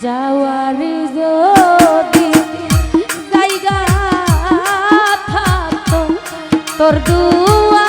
যাওয়ার যদি জায়গা থাকতো তোর দুয়ারে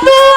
তোর